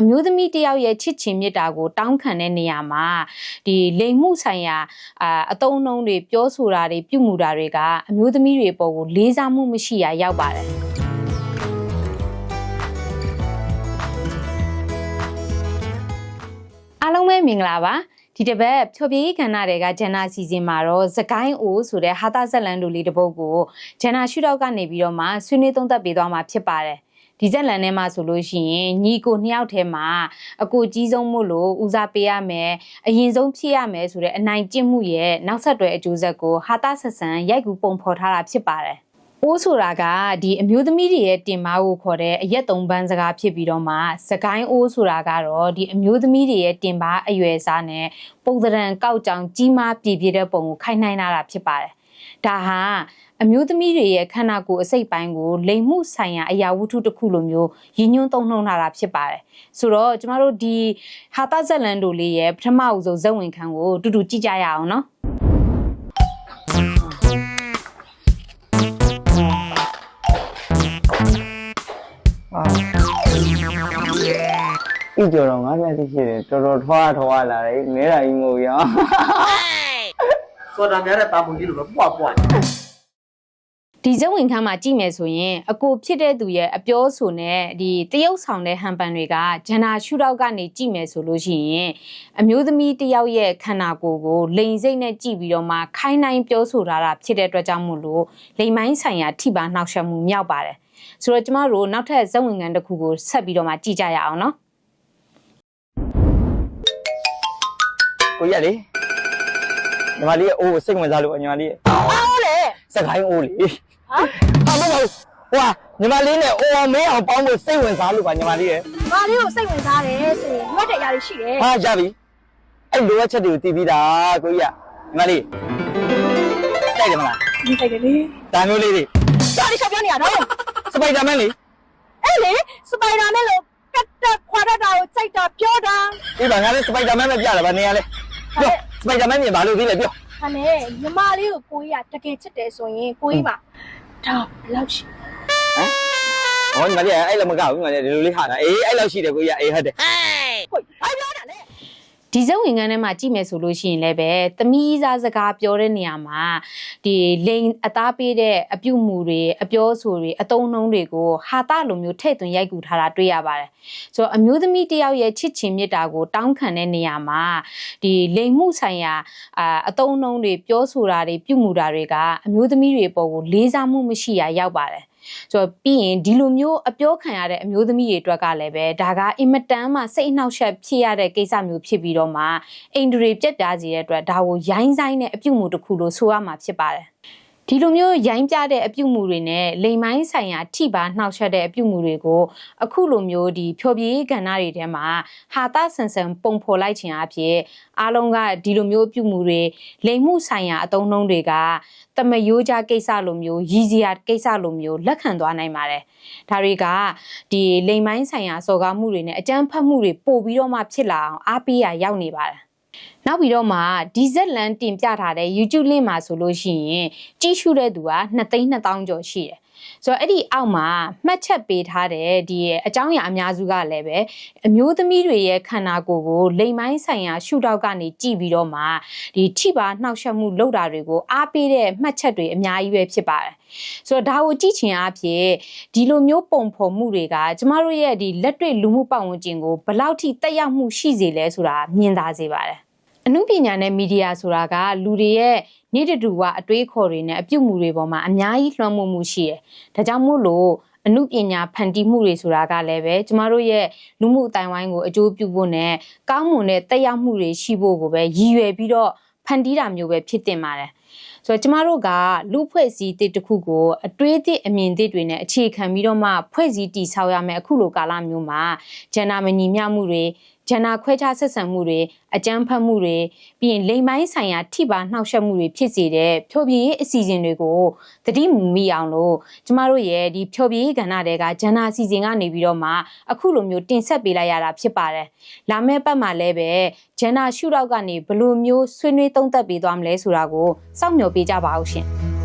အမျိုးသမီးတစ်ယောက်ရဲ့ချစ်ချင်မြတ်တာကိုတောင်းခံတဲ့နေရာမှာဒီလိမ်မှုဆိုင်ရာအာအတုံးနှုံးတွေပြောဆိုတာတွေပြုမှုတာတွေကအမျိုးသမီးတွေအပေါ်ကိုလေးစားမှုမရှိရာရောက်ပါတယ်အားလုံးပဲမင်္ဂလာပါဒီတစ်ပတ်ဖြောပြေးခန္ဓာတွေကဂျန်နာစီစဉ်မှာတော့သကိုင်းအိုဆိုတဲ့ဟာတာဇက်လန်တို့လေးတစ်ပုဒ်ကိုဂျန်နာရှုတော့ကနေပြီးတော့မှဆွေးနွေးသုံးသပ်ပေးသွားမှာဖြစ်ပါတယ် ဒီဇက်လန်ထဲမှာဆိုလို့ရှိရင်ညီကိုနှစ်ယောက်ထဲမှာအကိုကြီးဆုံးမို့လို့ဦးစားပေးရမယ်အရင်ဆုံးဖြစ်ရမယ်ဆိုတဲ့အနိုင်ကျင့်မှုရဲ့နောက်ဆက်တွဲအကျိုးဆက်ကိုဟာတာဆက်ဆန်ရိုက်ကူပုံဖော်ထားတာဖြစ်ပါတယ်အိုးဆိုတာကဒီအမျိုးသမီးတွေရဲ့တင်မာကိုခေါ်တဲ့အရက်သုံးပန်းစကားဖြစ်ပြီးတော့မှစကိုင်းအိုးဆိုတာကတော့ဒီအမျိုးသမီးတွေရဲ့တင်ပါအရွယ်စားနဲ့ပုံသဏ္ဍာန်ကောက်ကြောင်ကြီးမားပြည့်ပြည့်တဲ့ပုံကိုခိုင်နှိုင်းလာတာဖြစ်ပါတယ်။ ဒါဟာအမျိုးသမီးတွေရဲ့ခန္ဓာကိုယ်အစိတ်ပိုင်းကိုလိမ်မှုဆိုင်ရာအရာဝတ္ထုတစ်ခုလိုမျိုးရည်ညွှန်းသုံးနှုန်းလာတာဖြစ်ပါတယ်။ဆိုတော့ကျမတို့ဒီဟာတာဇက်လန်တို့လေးရဲ့ပထမအဦးဆုံးဇက်ဝင်ခန်းကိုတူတူကြည့်ကြရအောင်နော်။ဤကြော်တော့ငါးပြားသိရှိတယ်တော်တော်ထွားထွားလာတယ်မဲတာကြီးမို့ရော ဆိုတာများတဲ့တာမွန်ကြီးလိုပဲပွားပွားဒီဇက်ဝင်ခန်းမှာကြည့်မယ်ဆိုရင်အကိုဖြစ်တဲ့သူရဲ့အပြောဆိုနဲ့ဒီတရုတ်ဆောင်တဲ့ဟန်ပန်တွေကဂျန္နာရှုထောက်ကနေကြည့်မယ်ဆိုလို့ရှိရင်အမျိုးသမီးတစ်ယောက်ရဲ့ခန္ဓာကိုယ်ကိုလိန်စိတ်နဲ့ကြည့်ပြီးတော့မှခိုင်းနိုင်ပြောဆိုထားတာဖြစ်တဲ့အတွက်ကြောင့်မို့လို့လိန်မိုင်းဆိုင်ရာထိပါနှောက်ယှက်မှုမြောက်ပါတယ်ဆိုတော့ကျမတို့နောက်ထပ်ဇက်ဝင်ခန်းတစ်ခုကိုဆက်ပြီးတော့မှကြည့်ကြရအောင်နော်ကိုကြီးကလေ ညီမလေးရဲ့အိုးကိုစိတ်ဝင်စားလို့ညီမလေးရဲ့ဟုတ်လေစကိုင်းအိုးလေဟာဟာမဟုတ်ဘူးဟွာညီမလေးနဲ့အိုးအောင်မင်းအောင်ပေါင်းဖို့စိတ်ဝင်စားလို့ပါညီမလေးရဲ့ဘာလေးကိုစိတ်ဝင်စားတယ်ဆိုရင်ရွက်တဲ့အရာတွေရှိတယ်ဟာကြပြီအဲ့လိုအပ်ချက်တွေကိုတည်ပြီးသားကိုကြီးကညီမလေးတိုက်တယ်မလားဒီစိတ်ကလေးဒါမျိုးလေးတွေဒါလေးချက်ပြောနေရတော့စပိုက်ဒါမန်လေအဲ့လေစပိုင်ဒါမဲလို့ကတ်တက်ခွာတတ်တာကိုစိတ်တာပြောတာဒီပါငါလည်းစပိုက်ဒါမန်ပဲပြတာဗာနေရလဲပြောစ ပိုက်ဒါမန်မြင်ဘာလို့ပြီးလဲပြောဟာနဲ့ညီမလေးကိုကိုကြီးကတကယ်ချစ်တယ်ဆိုရင်ကိုကြီးမှာဒါဘယ်လောက်ရှိဟောညီမလေးအဲ့လိုမကဘူးညီမလေးဒီလိုလေးဟာတာအေးအဲ့လောက်ရှိတယ်ကိုကြီးကအေးဟုတ်တယ်ကိုကြီးဘာပြောတာလဲ ဒီဇက်ဝင်ခန်းထဲမှာကြည့်မယ်ဆိုလို့ရှိရင်လည်းပဲသမီးစားစကားပြောတဲ့နေရာမှာဒီလိန်အသားပေးတဲ့အပြုတ်မှုတွေအပြောဆိုတွေအတုံးနှုံးတွေကိုဟာတလိုမျိုးထည့်သွင်းရိုက်ကူထားတာတွေ့ရပါတယ်ဆိုတော့အမျိုးသမီးတစ်ယောက်ရဲ့ချစ်ချင်မြတ်တာကိုတောင်းခံတဲ့နေရာမှာဒီလိန်မှုဆိုင်ရာအာအတုံးနှုံးတွေပြောဆိုတာတွေပြုမှုတာတွေကအမျိုးသမီးတွေပေါ်ကိုလေးစားမှုမရှိရာရောက်ပါတယ် ဆိုတော့ပြီးရင်ဒီလိုမျိုးအပြောခံရတဲ့အမျိုးသမီးတွေအတွက်ကလည်းပဲဒါကအင်မတန်မှစိတ်အနှောက်အယှက်ဖြစ်ရတဲ့ကိစ္စမျိုးဖြစ်ပြီးတော့မှအိန္ဒြေပြက်ပြားစေတဲ့အတွက်ဒါကိုရိုင်းဆိုင်တဲ့အပြုတ်မှုတစ်ခုလို့ဆိုရမှာဖြစ်ပါတယ် ဒီလိုမျိုးရိုင်းပြတဲ့အပြုတ်မှုတွေနဲ့လိမ်မိုင်းဆိုင်ရာထိပါနှောက်ယှက်တဲ့အပြုတ်မှုတွေကိုအခုလိုမျိုးဒီဖြောပြေးကဏ္ဍတွေထဲမှာဟာတာဆန်ဆန်ပုံဖော်လိုက်ခြင်းအဖြစ်အားလုံးကဒီလိုမျိုးပြုတ်မှုတွေလိမ်မှုဆိုင်ရာအတုံးနှုံးတွေကတမယိုးကြကိစ္စလိုမျိုးရည်စရာကိစ္စလိုမျိုးလက်ခံသွားနိုင်ပါတယ်ဒါတွေကဒီလိမ်မိုင်းဆိုင်ရာစော်ကားမှုတွေနဲ့အကြမ်းဖက်မှုတွေပို့ပြီးတော့မှဖြစ်လာအောင်အားပေးရရောက်နေပါတယ် နောက်ပြီးတော့မှဒီဇက်လန်တင်ပြထားတဲ့ YouTube link မှာဆိုလို့ရှိရင်ကြီးရှုတဲ့သူက2သိန်း2000ကျော်ရှိတယ်ဆိုတော့အဲ့ဒီအောက်မှာမှတ်ချက်ပေးထားတဲ့ဒီအကြောင်းအရာအများစုကလည်းပဲအမျိုးသမီးတွေရဲ့ခန္ဓာကိုယ်ကိုလိမ်မိုင်းဆိုင်ရာရှုထောက်ကနေကြည့်ပြီးတော့မှဒီထိပါနှောက်ယှက်မှုလုပ်တာတွေကိုအားပေးတဲ့မှတ်ချက်တွေအများကြီးပဲဖြစ်ပါတယ်ဆိုတော့ဒါကိုကြည့်ချင်အဖြစ်ဒီလိုမျိုးပုံဖော်မှုတွေကကျမတို့ရဲ့ဒီလက်တွေ့လူမှုပတ်ဝန်းကျင်ကိုဘယ်လောက်ထိတက်ရောက်မှုရှိစေလဲဆိုတာမြင်သာစေပါတယ် အမှုပညာနဲ့မီဒီယာဆိုတာကလူတွေရဲ့နေ့တတူကအတွေးခေါ်တွေနဲ့အပြုတ်မှုတွေပေါ်မှာအများကြီးလွှမ်းမိုးမှုရှိတယ်။ဒါကြောင့်မို့လို့အမှုပညာဖန်တီးမှုတွေဆိုတာကလည်းပဲကျမတို့ရဲ့လူမှုအတိုင်းဝိုင်းကိုအကျိုးပြုဖို့နဲ့ကောင်းမွန်တဲ့တက်ရောက်မှုတွေရှိဖို့ကိုပဲရည်ရွယ်ပြီးတော့ဖန်တီးတာမျိုးပဲဖြစ်တင်ပါတယ်။ဆိုတော့ကျမတို့ကလူဖွဲ့စည်းတစ်တစ်ခုကိုအတွေးသည့်အမြင်သည့်တွေနဲ့အခြေခံပြီးတော့မှဖွဲ့စည်းတည်ဆောက်ရမယ်အခုလိုကာလမျိုးမှာဂျန်နာမညီမျှမှုတွေ ဂျန်နာခွဲခြားဆက်ဆံမှုတွေအကြမ်းဖက်မှုတွေပြီးရင်လိမ်ပိုင်းဆိုင်ရာထိပါနှောက်ယှက်မှုတွေဖြစ်စေတဲ့ဖြောပြရေးအစီအစဉ်တွေကိုတတိမူမိအောင်လို့ကျမတို့ရဲ့ဒီဖြောပြရေးကဏ္ဍတွေကဂျန်နာအစီအစဉ်ကနေပြီးတော့မှအခုလိုမျိုးတင်ဆက်ပေးလိုက်ရတာဖြစ်ပါတယ်။လာမယ့်ပတ်မှာလည်းပဲဂျန်နာရှုထောက်ကနေဘယ်လိုမျိုးဆွေးနွေးသုံးသပ်ပေးသွားမလဲဆိုတာကိုစောင့်မျှော်ပေးကြပါဦးရှင်။